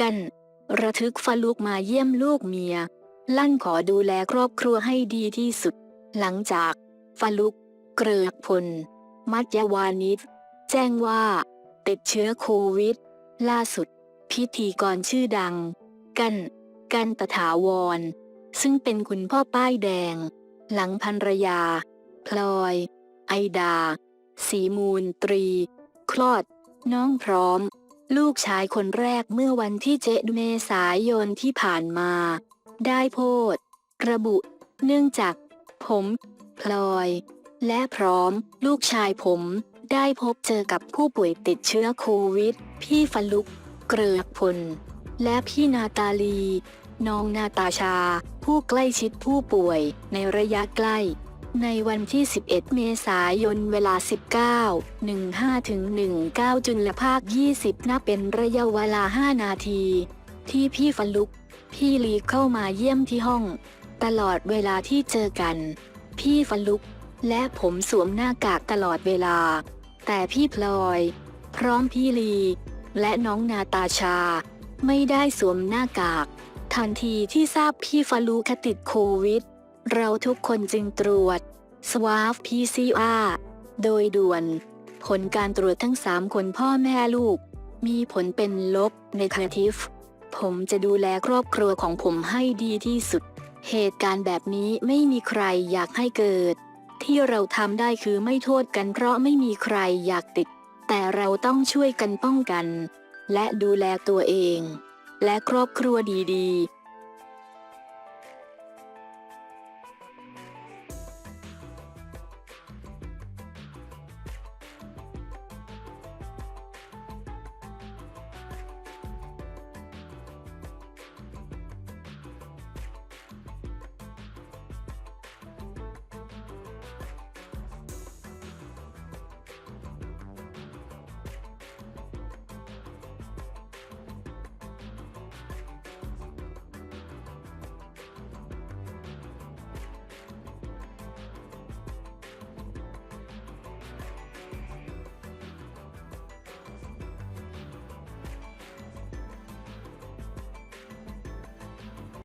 กัน ระทึกฟาลุกมาเยี่ยมลูกเมีย ลั่นขอดูแลครอบครัวให้ดีที่สุด หลังจากฟาลุกเกริกพล มัจยวานิชแจ้งว่า ติดเชื้อโควิด ล่าสุด พิธีกรชื่อดัง กัน กันตถาวร ซึ่งเป็นคุณพ่อป้ายแดง หลังภรรยา พลอย ไอดา สีมูลตรี คลอด น้องพร้อม ลูกชายคนแรกเมื่อวันที่เจดเมษายนที่ผ่านมา ได้โพดระบุ เนื่องจาก ผม พลอย และพร้อม ลูกชายผม ได้พบเจอกับผู้ป่วยติดเชื้อโควิด พี่ฟลุก เกริกพล และพี่นาตาลี น้องนาตาชา ผู้ใกล้ชิดผู้ป่วยในระยะใกล้ ในวันที่ 11 เมษายนเวลา 19 15ถึง19 จุลภาค 20นับเป็นระยะเวลา 5 นาที ที่พี่ฟลุก พี่ลีเข้ามาเยี่ยมที่ห้อง ตลอดเวลาที่เจอกัน พี่ฟลุก และผมสวมหน้ากากตลอดเวลา แต่พี่พลอย พร้อมพี่ลี และน้องนาตาชา ไม่ได้สวมหน้ากาก ทันทีที่ทราบพี่ฟาลูคติดโควิด เราทุกคนจึงตรวจ swab PCR โดยด่วน ผลการตรวจทั้ง 3 คนพ่อแม่ลูก มีผลเป็นลบ negative ผมจะดูแลครอบครัวของผมให้ดีที่สุด เหตุการณ์แบบนี้ไม่มีใครอยากให้เกิด ที่เราทำได้คือไม่โทษกันเพราะไม่มีใครอยากติด แต่เราต้องช่วยกันป้องกัน และดูแลตัวเอง และครอบครัวดีๆ